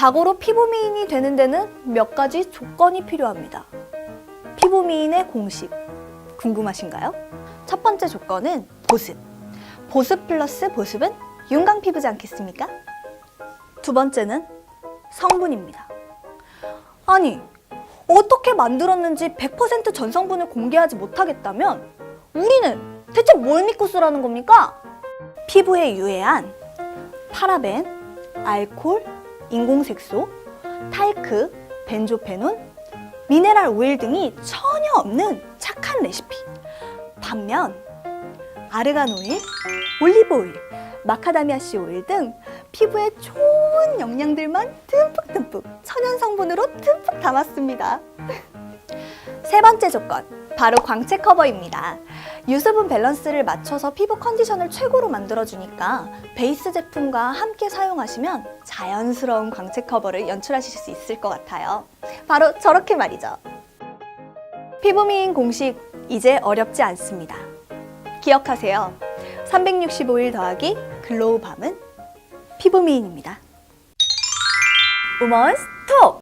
자고로 피부 미인이 되는 데는 몇 가지 조건이 필요합니다. 피부 미인의 공식 궁금하신가요? 첫 번째 조건은 보습. 보습 플러스 보습은 윤광 피부지 않겠습니까? 두 번째는 성분입니다. 아니, 어떻게 만들었는지 100% 전성분을 공개하지 못하겠다면 우리는 대체 뭘 믿고 쓰라는 겁니까? 피부에 유해한 파라벤, 알코올, 인공색소, talc, 벤조페논, 미네랄 오일 등이 전혀 없는 착한 레시피. 반면 아르간 오일, 올리브 오일, 마카다미아 씨 오일 등 피부에 좋은 영양들만 듬뿍듬뿍 천연 성분으로 듬뿍 담았습니다. 세 번째 조건, 바로 광채 커버입니다. 유수분 밸런스를 맞춰서 피부 컨디션을 최고로 만들어주니까 베이스 제품과 함께 사용하시면 자연스러운 광채 커버를 연출하실 수 있을 것 같아요. 바로 저렇게 말이죠. 피부 미인 공식 이제 어렵지 않습니다. 기억하세요. 365일 더하기 글로우 밤은 피부 미인입니다. 우먼스 톡!